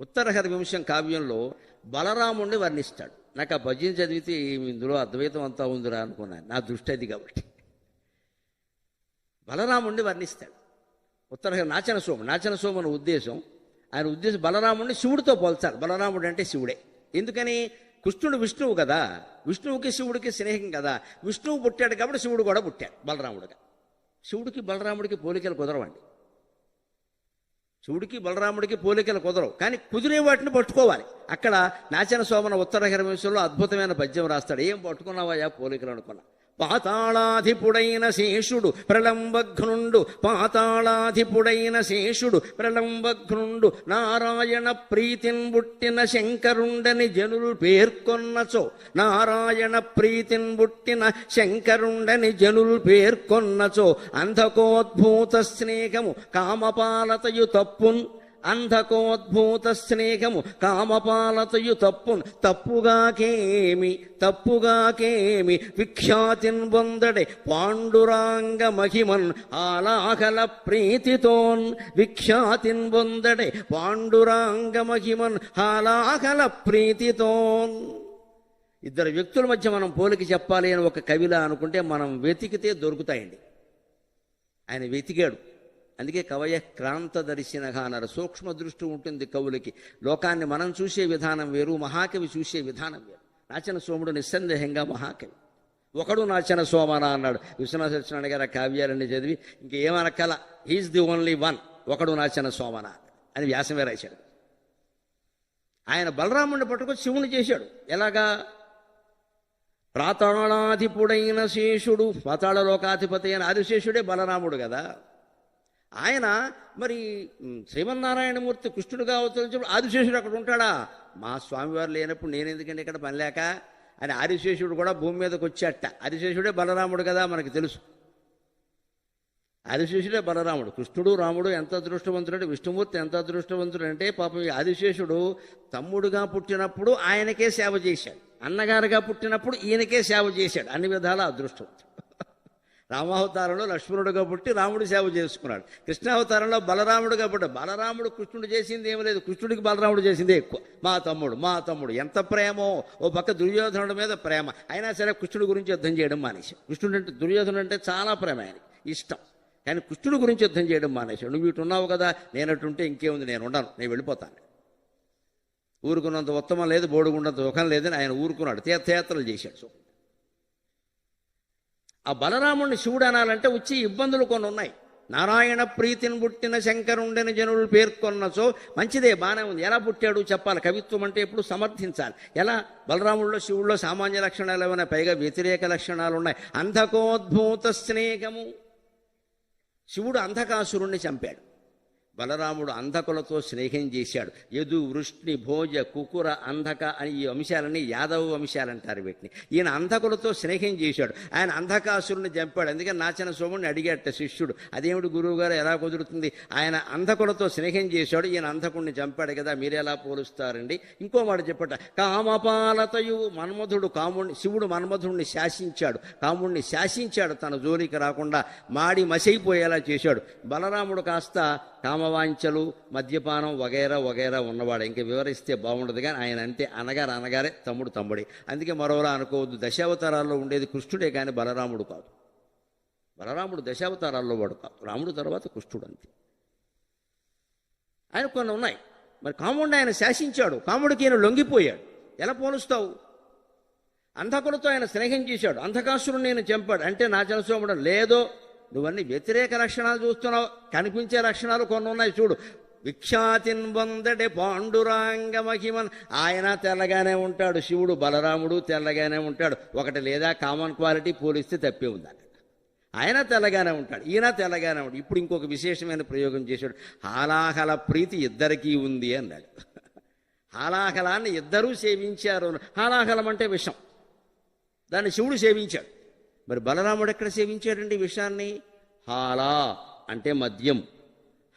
ఉత్తరహర హరివంశం కావ్యంలో బలరాముణ్ణి వర్ణిస్తాడు. నాకు ఆ భజన చదివితే ఇందులో అద్వైతం అంతా ఉందిరా అనుకున్నాను. నా దృష్టి అది కాబట్టి. బలరాముణ్ణి వర్ణిస్తాడు. ఉత్తరహర నాచన సోము నాచన సోము అనే ఉద్దేశం. ఆయన ఉద్దేశం బలరాముడిని శివుడితో పోల్చాలి. బలరాముడు అంటే శివుడే. ఎందుకని? కృష్ణుడు విష్ణువు కదా. విష్ణువుకి శివుడికి స్నేహం కదా. విష్ణువు పుట్టాడు కాబట్టి శివుడు కూడా పుట్టాడు బలరాముడుగా. శివుడికి బలరాముడికి పోలికలు కుదరవండి. శివుడికి బలరాముడికి పోలికలు కుదరవు. కానీ కుదిరే వాటిని పట్టుకోవాలి. అక్కడ నాచన సోమన ఉత్తర విషయంలో అద్భుతమైన పద్యం రాస్తాడు. ఏం పట్టుకున్నావయ్యా పోలికలు అనుకున్నా. పాతాళాధిపుడైన శేషుడు ప్రళంబఘ్నుండు పాతాళాధిపుడైన శేషుడు ప్రళంబఘ్నుండు నారాయణ ప్రీతిన్ బుట్టిన శంకరుండని జనులు పేర్కొన్నచో నారాయణ ప్రీతిన్ బుట్టిన శంకరుండని జనులు పేర్కొన్నచో అంధకోద్భూత స్నేహము కామపాలతయు తప్పున్ అంధకోద్భూత స్నేహము కామపాలతయు తప్పు తప్పుగాకేమి తప్పుగాకేమి విఖ్యాతిన్ పొందడే పాండురాంగ మహిమన్ ఆలాహల ప్రీతితోన్ విఖ్యాతిన్ పొందడే పాండురాంగ మహిమన్ ఆలాహల ప్రీతితోన్. ఇద్దరు వ్యక్తుల మధ్య మనం పోలికి చెప్పాలి అని ఒక కవిలా అనుకుంటే మనం వెతికితే దొరుకుతాయండి. ఆయన వెతికాడు. అందుకే కవయ క్రాంత దర్శినగా అన్నారు. సూక్ష్మ దృష్టి ఉంటుంది కవులకి. లోకాన్ని మనం చూసే విధానం వేరు మహాకవి చూసే విధానం వేరు. నాచన సోముడు నిస్సందేహంగా మహాకవి. ఒకడు నాచన సోమన అన్నాడు. విశ్వనాథ సత్యనారాయణ గారు ఆ కావ్యాలన్నీ చదివి ఇంకేమనక్కల he is the only one ఒకడు నాచన సోమన అని వ్యాసమే రాశాడు. ఆయన బలరాముడిని పట్టుకొని శివుని చేశాడు. ఎలాగా? ప్రాతాళాధిపుడైన శేషుడు పాతాళ లోకాధిపతి అయిన ఆదిశేషుడే బలరాముడు కదా. ఆయన మరి శ్రీమన్నారాయణమూర్తి కృష్ణుడుగా అవతరించినప్పుడు ఆదిశేషుడు అక్కడ ఉంటాడా? మా స్వామివారు లేనప్పుడు నేను ఎందుకంటే ఇక్కడ పని లేక? అని ఆదిశేషుడు కూడా భూమి మీదకి వచ్చేట. ఆదిశేషుడే బలరాముడు కదా మనకు తెలుసు. ఆదిశేషుడే బలరాముడు. కృష్ణుడు రాముడు ఎంత అదృష్టవంతుడు విష్ణుమూర్తి ఎంత అదృష్టవంతుడు అంటే పాపం ఈ ఆదిశేషుడు తమ్ముడుగా పుట్టినప్పుడు ఆయనకే సేవ చేశాడు. అన్నగారుగా పుట్టినప్పుడు ఈయనకే సేవ చేశాడు. అన్ని విధాల అదృష్టవంతుడు. రామావతారంలో లక్ష్మణుడుగా పుట్టి రాముడు సేవ చేసుకున్నాడు. కృష్ణావతారంలో బలరాముడుగా పుట్టి బలరాముడు కృష్ణుడు చేసింది ఏమీ లేదు. కృష్ణుడికి బలరాముడు చేసింది ఎక్కువ. మా తమ్ముడు మా తమ్ముడు ఎంత ప్రేమో. ఓ పక్క దుర్యోధనుడి మీద ప్రేమ. అయినా సరే కృష్ణుడి గురించి యుద్ధం చేయడం మానేసి కృష్ణుడు అంటే దుర్యోధనుడు అంటే చాలా ప్రేమ ఆయనకి. ఇష్టం. కానీ కృష్ణుడి గురించి యుద్ధం చేయడం మానేశాడు. నువ్వు ఇటు ఉన్నావు కదా నేనటుంటే ఇంకేముంది నేను ఉండను నేను వెళ్ళిపోతాను. ఊరుకున్నంత ఉత్తమం లేదు బోడుగుండంత సుఖం లేదని ఆయన ఊరుకున్నాడు. తీర్థయాత్రలు చేశాడు. సో ఆ బలరాముడిని శివుడు అనాలంటే వచ్చి ఇబ్బందులు కొన్ని ఉన్నాయి. నారాయణ ప్రీతిని పుట్టిన శంకరుండని జనులు పేర్కొన్నచో మంచిదే బాగానే ఉంది. ఎలా పుట్టాడు చెప్పాలి. కవిత్వం అంటే ఎప్పుడు సమర్థించాలి. ఎలా? బలరాముడిలో శివుల్లో సామాన్య లక్షణాలు ఏమైనా? పైగా వ్యతిరేక లక్షణాలు ఉన్నాయి. అంధకోద్భూత స్నేహము. శివుడు అంధకాసురుణ్ణి చంపాడు. బలరాముడు అంధకులతో స్నేహం చేశాడు. యదు వృష్ణి భోజ కుకుర అంధక అని ఈ అంశాలని యాదవ వంశాలు అంటారు వీటిని. ఈయన అంధకులతో స్నేహం చేశాడు. ఆయన అంధకాసురుని చంపాడు. అందుకని నాచన సోముడిని అడిగాట శిష్యుడు. అదేమిటి గురువుగారు ఎలా కుదురుతుంది? ఆయన అంధకులతో స్నేహం చేశాడు. ఈయన అంధకుడిని చంపాడు కదా మీరు ఎలా పోలుస్తారండి? ఇంకో మాట చెప్పట. కామపాలతయు మన్మధుడు కాముడిని శివుడు మన్మధుడిని శాసించాడు. కాముడిని శాసించాడు. తన జోలికి రాకుండా మాడి మసైపోయేలా చేశాడు. బలరాముడు కాస్త కామవాంఛలు మద్యపానం వగైరా వగైరా ఉన్నవాడు. ఇంకా వివరిస్తే బాగుండదు కానీ ఆయన అంతే. అనగారు అనగారే తమ్ముడు తమ్ముడే. అందుకే మరోలా అనుకోవద్దు. దశావతారాల్లో ఉండేది కృష్ణుడే కానీ బలరాముడు కాదు. బలరాముడు దశావతారాల్లో వాడు కాదు. రాముడు తర్వాత కృష్ణుడు అంతే. ఆయన కొన్ని ఉన్నాయి. మరి కాముడిని ఆయన శాసించాడు. కాముడికి ఈయన లొంగిపోయాడు. ఎలా పోలుస్తావు? అంధకులతో ఆయన స్నేహం చేశాడు. అంధకాసురుని నేను చంపాడు. అంటే నా జనసోముడు లేదో నువ్వన్నీ వ్యతిరేక లక్షణాలు చూస్తున్నావు కనిపించే లక్షణాలు కొన్ని ఉన్నాయి చూడు. విఖ్యాతిన్ పొందడే పాండురాంగ మహిమన్. ఆయన తెల్లగానే ఉంటాడు శివుడు బలరాముడు తెల్లగానే ఉంటాడు. ఒకటి లేదా కామన్ క్వాలిటీ పోలిస్తే తప్పే ఉంది అక్కడ. ఆయన తెల్లగానే ఉంటాడు ఈయన తెల్లగానే ఉంటాడు. ఇప్పుడు ఇంకొక విశేషమైన ప్రయోగం చేశాడు. హాలాహల ప్రీతి ఇద్దరికీ ఉంది అన్నాడు. హాలాహలాన్ని ఇద్దరూ సేవించారు. హాలాహలం అంటే విషం. దాన్ని శివుడు సేవించాడు. మరి బలరాముడు ఎక్కడ సేవించాడండి విషాన్ని విషయాన్ని? హాలా అంటే మద్యం.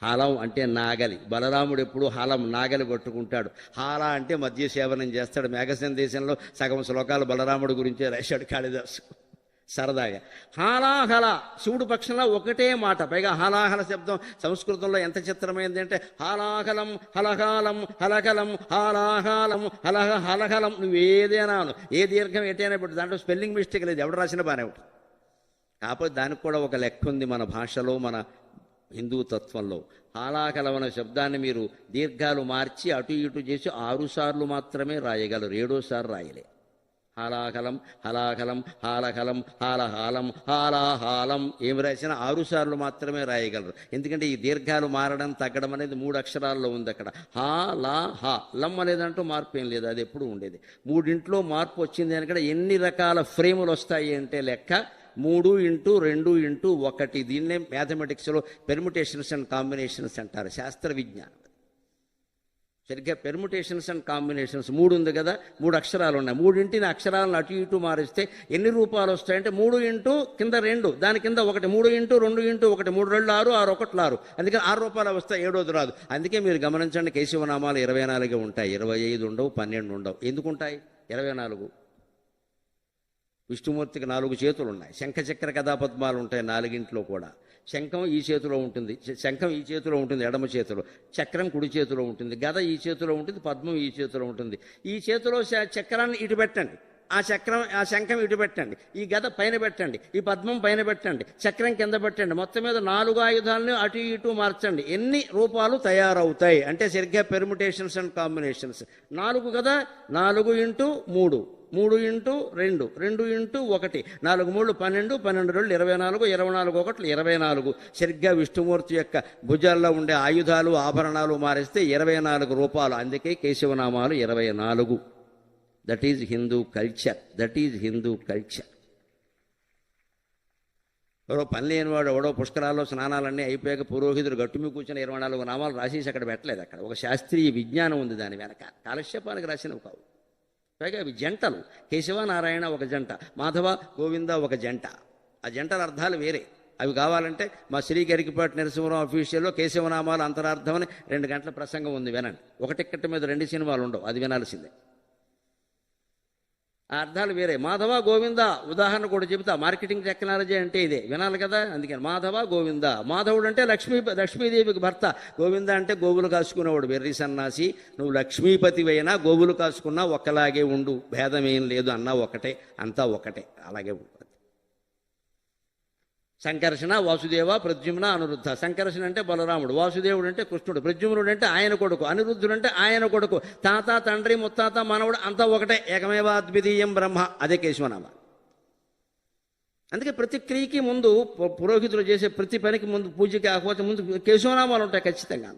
హాలం అంటే నాగలి. బలరాముడు ఎప్పుడు హాలం నాగలి పట్టుకుంటాడు హాల అంటే మద్య సేవనం చేస్తాడు. మేఘ దేశంలో సగం శ్లోకాలు బలరాముడు గురించే రాశాడు కాళిదాసు. సరదాగా. హాలాహల శివుడు పక్షంలో ఒకటే మాట. పైగా హాలాహల శబ్దం సంస్కృతంలో ఎంత చిత్రమైంది అంటే హాలాహలం హలహాలం హలకలం హాలాహలం హలహ హలహలం. నువ్వు ఏదైనా ఏ దీర్ఘం ఎటైనా పెట్టు. దాంట్లో స్పెల్లింగ్ మిస్టేక్ లేదు. ఎవడు రాసిన బానే ఒకటి కాకపోతే దానికి కూడా ఒక లెక్క ఉంది మన భాషలో మన హిందూ తత్వంలో. హాలాకలం అనే శబ్దాన్ని మీరు దీర్ఘాలు మార్చి అటు ఇటు చేసి ఆరు సార్లు మాత్రమే రాయగలరు. ఏడోసారి రాయలే. హాలాహలం హలాహలం హాలహలం హాలహాలం హాలాహాలం. ఏమి రాసినా ఆరు సార్లు మాత్రమే రాయగలరు. ఎందుకంటే ఈ దీర్ఘాలు మారడం తగ్గడం అనేది మూడు అక్షరాల్లో ఉంది అక్కడ. హా లా హా. లం అనేదంటూ మార్పు ఏం లేదు అది ఎప్పుడు ఉండేది. మూడింట్లో మార్పు వచ్చింది అని ఎన్ని రకాల ఫ్రేములు వస్తాయి అంటే లెక్క మూడు ఇంటూ రెండు ఇంటూ ఒకటి. దీన్నే మ్యాథమెటిక్స్లో పెర్ముటేషన్స్ అండ్ కాంబినేషన్స్ అంటారు శాస్త్ర విజ్ఞానం సరిగ్గా పెర్ముటేషన్స్ అండ్ కాంబినేషన్స్ మూడు ఉంది కదా మూడు అక్షరాలు ఉన్నాయి. మూడింటిని అక్షరాలను అటు ఇటు మారిస్తే ఎన్ని రూపాలు వస్తాయంటే మూడు ఇంటూ కింద రెండు దాని కింద ఒకటి మూడు ఇంటూ రెండు ఇంటూ ఒకటి మూడు రెండు ఆరు ఆరు ఒకటి ఆరు. అందుకని ఆరు రూపాయలు వస్తాయి ఏడోది రాదు. అందుకే మీరు గమనించండి కేశవనామాలు ఇరవై నాలుగే ఉంటాయి. ఇరవై ఐదు ఉండవు పన్నెండు ఉండవు. ఎందుకుంటాయి? ఇరవై నాలుగు. విష్ణుమూర్తికి నాలుగు చేతులు ఉన్నాయి శంఖచక్ర కథాపద్మాలు ఉంటాయి నాలుగింట్లో కూడా. శంఖం ఈ చేతిలో ఉంటుంది. శంఖం ఈ చేతిలో ఉంటుంది ఎడమ చేతిలో. చక్రం కుడి చేతిలో ఉంటుంది. గద ఈ చేతిలో ఉంటుంది పద్మం ఈ చేతిలో ఉంటుంది. ఈ చేతిలో చక్రాన్ని ఇటు పెట్టండి. ఆ చక్రం ఆ శంఖం ఇటు పెట్టండి. ఈ గద పైన పెట్టండి. ఈ పద్మం పైన పెట్టండి. చక్రం కింద పెట్టండి. మొత్తం మీద నాలుగు ఆయుధాలను అటు ఇటు మార్చండి. ఎన్ని రూపాలు తయారవుతాయి? అంటే సరిగ్గా పెర్ముటేషన్స్ అండ్ కాంబినేషన్స్ నాలుగు కదా నాలుగు ఇంటూ మూడు. మూడు ఇంటూ రెండు రెండు ఇంటూ ఒకటి. నాలుగు మూడు పన్నెండు పన్నెండు రెండు ఇరవై నాలుగు ఇరవై నాలుగు ఒకటి ఇరవై నాలుగు. సరిగ్గా విష్ణుమూర్తి యొక్క భుజాల్లో ఉండే ఆయుధాలు ఆభరణాలు మారిస్తే ఇరవై నాలుగు రూపాలు అందుకే కేశవనామాలు ఇరవై నాలుగు. That is Hindu culture that is Hindu culture ఎవరో పని లేనివాడు ఎవడో పుష్కరాల్లో స్నానాలన్నీ అయిపోయాక పురోహితుడు గట్టుమి కూర్చుని ఇరవై నాలుగు నామాలు రాసేసి అక్కడ పెట్టలేదు అక్కడ. ఒక శాస్త్రీయ విజ్ఞానం ఉంది దాని వెనక. కాలక్షేపానికి రాసినవి కావు. పైగా అవి జంటలు. కేశవ నారాయణ ఒక జంట మాధవ గోవింద ఒక జంట. ఆ జంటల అర్థాలు వేరే. అవి కావాలంటే మా శ్రీ గరికిపాటి నరసింహరావు అఫీషియల్లో కేశవనామాలు అంతరార్థమని రెండు గంటల ప్రసంగం ఉంది వినండి. ఒక టిక్కెట్ మీద రెండు సినిమాలు ఉండవు అది వినాల్సిందే. ఆ అర్థాలు వేరే. మాధవ గోవింద ఉదాహరణ కూడా చెబుతా. మార్కెటింగ్ టెక్నాలజీ అంటే ఇదే. వినాలి కదా? అందుకని మాధవ గోవింద. మాధవుడు అంటే లక్ష్మీ లక్ష్మీదేవికి భర్త. గోవింద అంటే గోవులు కాసుకునేవాడు. వెర్రి సన్నాసి. నువ్వు లక్ష్మీపతివైనా గోవులు కాసుకున్నా ఒక్కలాగే ఉండు. భేదమేం లేదు అన్నా ఒకటే. అంతా ఒకటే. అలాగే సంకర్షణ వాసుదేవ ప్రద్యుమ్న అనిరుద్ధ. సంకర్షణ అంటే బలరాముడు వాసుదేవుడు అంటే కృష్ణుడు ప్రద్యుమ్నుడు అంటే ఆయన కొడుకు అనిరుద్ధుడు అంటే ఆయన కొడుకు. తాత తండ్రి ముత్తాత మనవుడు అంతా ఒకటే. ఏకమేవ అద్వితీయం బ్రహ్మ. అదే కేశవనామ. అందుకే ప్రతి క్రియకి ముందు పురోహితులు చేసే ప్రతి పనికి ముందు పూజకి ఆకపోతే ముందు కేశవనామాలు ఉంటాయి ఖచ్చితంగా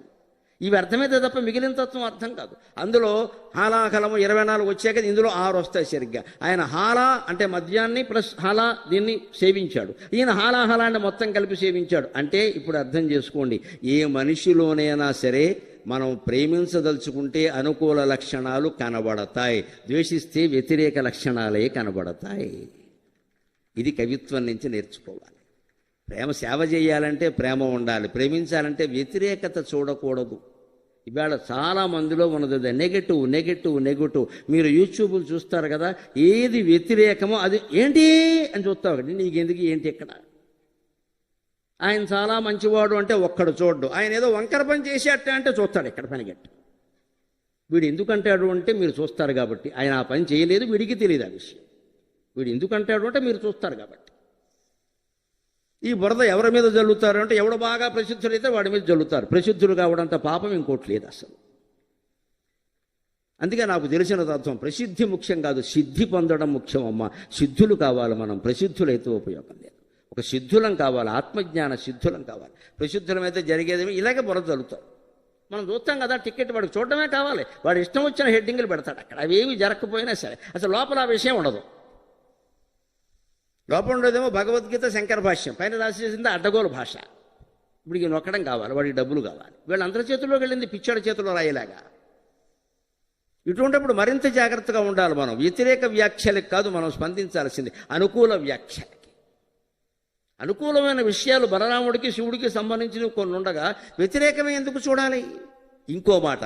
ఇవి అర్థమైతే తప్ప మిగిలిన తత్వం అర్థం కాదు. అందులో హాలాకలము ఇరవై నాలుగు వచ్చాక ఇందులో ఆరు వస్తాయి సరిగ్గా. ఆయన హాలా అంటే మద్యాన్ని ప్లస్ హాలా దీన్ని సేవించాడు. ఈయన హాలాహలాన్ని మొత్తం కలిపి సేవించాడు. అంటే ఇప్పుడు అర్థం చేసుకోండి ఏ మనిషిలోనైనా సరే మనం ప్రేమించదలుచుకుంటే అనుకూల లక్షణాలు కనబడతాయి. ద్వేషిస్తే వ్యతిరేక లక్షణాలే కనబడతాయి. ఇది కవిత్వం నుంచి నేర్చుకోవాలి. ప్రేమ సేవ చేయాలంటే ప్రేమ ఉండాలి. ప్రేమించాలంటే వ్యతిరేకత చూడకూడదు. ఇవాళ చాలా మందిలో ఉన్నది అదే. Negative negative negative. మీరు యూట్యూబ్లు చూస్తారు కదా ఏది వ్యతిరేకమో అది ఏంటి అని చూస్తావు కదా నీకెందుకు ఏంటి ఇక్కడ? ఆయన చాలా మంచివాడు అంటే ఒక్కడు చూడ్డు. ఆయన ఏదో వంకర పని చేసేట అంటే చూస్తాడు ఇక్కడ పనిగట్టు వీడు ఎందుకంటాడు అంటే మీరు చూస్తారు కాబట్టి. ఆయన ఆ పని చేయలేదు వీడికి తెలియదు ఆ విషయం. వీడు ఎందుకంటాడు అంటే మీరు చూస్తారు కాబట్టి. ఈ బురద ఎవరి మీద జల్లుతారు అంటే ఎవడు బాగా ప్రసిద్ధుడైతే వాడి మీద జల్లుతారు. ప్రసిద్ధుడు కావడంత పాపం ఇంకోటి లేదు అసలు. అందుకే నాకు తెలిసిన తత్వం ప్రసిద్ధి ముఖ్యం కాదు సిద్ధి పొందడం ముఖ్యం అమ్మ. సిద్ధులు కావాలి మనం ప్రసిద్ధులైతే ఉపయోగం లేదు. ఒక సిద్ధులం కావాలి ఆత్మజ్ఞాన సిద్ధులం కావాలి. ప్రసిద్ధులమైతే జరిగేది ఇలాగే బురద జల్లుతారు. మనం చూస్తాం కదా టికెట్ వాడికి చూడడమే కావాలి. వాడు ఇష్టం వచ్చిన హెడ్డింగ్లు పెడతాడు అక్కడ. అవేవి జరగకపోయినా సరే. అసలు లోపల ఆ విషయం ఉండదు. లోపల ఉండేదేమో భగవద్గీత శంకర భాష్యం. పైన రాసేసింది అడ్డగోలు భాష. ఇప్పుడు ఈయన నొక్కడం కావాలి వాడికి డబ్బులు కావాలి. వీళ్ళందరి చేతుల్లోకి వెళ్ళింది పిచ్చాడి చేతిలో రాయేలాగా ఇటువంటిప్పుడు మరింత జాగ్రత్తగా ఉండాలి మనం. వ్యతిరేక వ్యాఖ్యలకు కాదు మనం స్పందించాల్సింది అనుకూల వ్యాఖ్యలకి. అనుకూలమైన విషయాలు బలరాముడికి శివుడికి సంబంధించినవి కొన్ని ఉండగా వ్యతిరేకమే ఎందుకు చూడాలి? ఇంకో మాట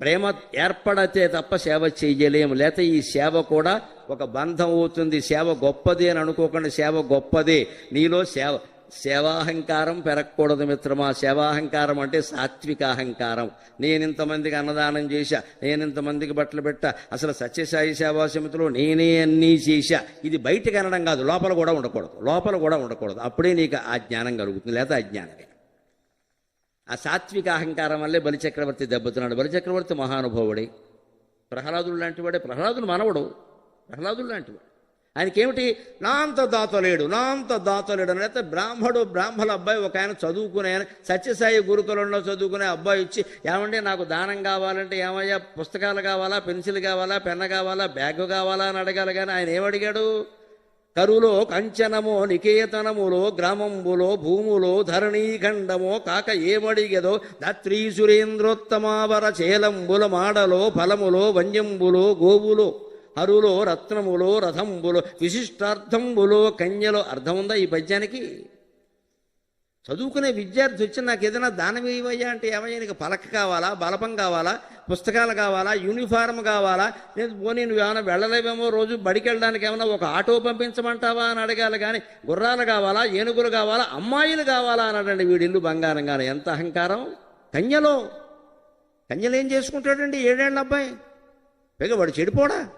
ప్రేమ ఏర్పడితే తప్ప సేవ చేయలేము. లేకపోతే ఈ సేవ కూడా ఒక బంధం అవుతుంది. సేవ గొప్పది అని అనుకోకుండా. సేవ గొప్పదే. నీలో సేవ సేవాహంకారం పెరగకూడదు మిత్రమా. సేవాహంకారం అంటే సాత్విక అహంకారం నేను ఇంతమందికి అన్నదానం చేశా నేను ఇంతమందికి బట్టలు పెట్టా అసలు సత్యసాయి సేవా సమితిలో నేనే అన్నీ చేశా. ఇది బయటకు అనడం కాదు లోపల కూడా ఉండకూడదు. లోపల కూడా ఉండకూడదు. అప్పుడే నీకు ఆ జ్ఞానం కలుగుతుంది. లేదా అజ్ఞానమే. ఆ సాత్విక అహంకారం వల్లే బలిచక్రవర్తి దెబ్బతున్నాడు. బలిచక్రవర్తి మహానుభావుడే. ప్రహ్లాదుడు లాంటివాడే. ప్రహ్లాదుడు మనవడు. ప్రహ్లాదుడు లాంటివాడు. ఆయనకేమిటి? నాంత దాతలేడు నాంత దాతలేడు అని అయితే బ్రాహ్మడు బ్రాహ్మల అబ్బాయి ఒక ఆయన చదువుకునే ఆయన సత్యసాయి గురుకులంలో చదువుకునే అబ్బాయి ఇచ్చి ఏమంటే నాకు దానం కావాలంటే ఏమయ్యా? పుస్తకాలు కావాలా? పెన్సిల్ కావాలా? పెన్న కావాలా? బ్యాగ్ కావాలా? అని అడగాలి. కానీ ఆయన ఏమడిగాడు? కరులో కంచనమో నికేతనములో గ్రామంబులో భూములో ధరణీఖండమో కాక ఏమడిగదో దత్రీ సురేంద్రోత్తమావర చేలంబుల మాడలో ఫలములో వన్యంబులో గోవులో హరులో రత్నములో రథంబులో విశిష్టార్థంబులో కన్యలో అర్థం ఉందా ఈ పద్యానికి? చదువుకునే విద్యార్థి వచ్చి నాకు ఏదైనా దానం ఇవ్వయ్యా అంటే ఏమయ్యా నీకు పలక కావాలా బలపం కావాలా పుస్తకాలు కావాలా యూనిఫారం కావాలా? నేను పోనీ నువ్వు ఏమైనా వెళ్ళలేవేమో రోజు బడికి వెళ్ళడానికి ఏమైనా ఒక ఆటో పంపించమంటావా అని అడగాలి కానీ గుర్రాలు కావాలా ఏనుగులు కావాలా అమ్మాయిలు కావాలా అన్నాడండి వీడిల్లు బంగారం బంగారంగానే. ఎంత అహంకారం? కన్యలో. కన్యలు ఏం చేసుకుంటాడండి? ఏడేళ్ళ అబ్బాయి. పైగా వాడు చెడిపోడా?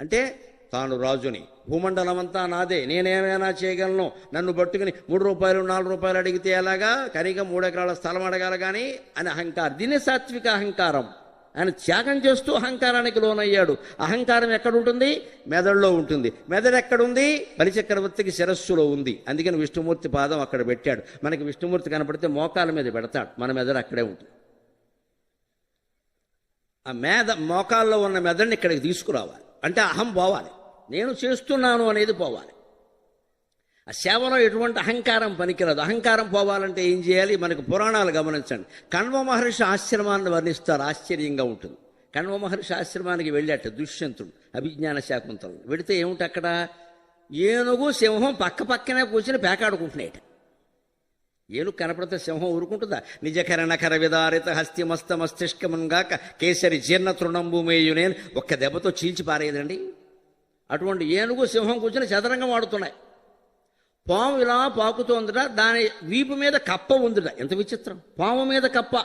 అంటే తాను రాజుని. భూమండలం అంతా నాదే. నేనేమైనా చేయగలను? నన్ను పట్టుకుని మూడు రూపాయలు నాలుగు రూపాయలు అడిగితే ఎలాగా? కనీసం మూడు ఎకరాల స్థలం అడగాలి కానీ అని అహంకారం. దీన్ని సాత్విక అహంకారం. ఆయన త్యాగం చేస్తూ అహంకారానికి లోనయ్యాడు. అహంకారం ఎక్కడుంటుంది? మెదడులో ఉంటుంది. మెదడు ఎక్కడుంది? బలిచక్రవర్తికి శిరస్సులో ఉంది. అందుకని విష్ణుమూర్తి పాదం అక్కడ పెట్టాడు. మనకి విష్ణుమూర్తి కనపడితే మోకాల మీద పెడతాడు. మన మెదడు అక్కడే ఉంటుంది. ఆ మేద మోకాల్లో ఉన్న మెదడుని ఇక్కడికి తీసుకురావాలి. అంటే అహం పోవాలి. నేను చేస్తున్నాను అనేది పోవాలి. ఆ సేవలో ఎటువంటి అహంకారం పనికిరాదు. అహంకారం పోవాలంటే ఏం చేయాలి? మనకు పురాణాలు గమనించండి. కణ్వ మహర్షి ఆశ్రమాన్ని వర్ణిస్తారు. ఆశ్చర్యంగా ఉంటుంది. కణ్వ మహర్షి ఆశ్రమానికి వెళ్ళాట దుష్యంతుడు అభిజ్ఞాన శాకుంతలు. వెడితే ఏమిటి అక్కడ? ఏనుగు సింహం పక్క పక్కనే కూర్చొని పేకాడుకుంటున్నాయట. ఏనుగు కనపడితే సింహం ఊరుకుంటుందా? నిజకరణ కర విదారిత హస్తి మస్త కేసరి జీర్ణ తృణంభూమేయునేన్ ఒక్క దెబ్బతో చీల్చి పారేదండి అటువంటి ఏనుగు సింహం కూర్చుని చదరంగం ఆడుతున్నాయి. పాము ఇలా పాకుతోందిట దాని వీపు మీద కప్ప ఉందిట. ఎంత విచిత్రం. పాము మీద కప్ప.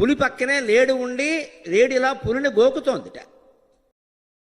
పులి పక్కనే లేడి ఉండి లేడి ఇలా పులిని గోకుతోందిట.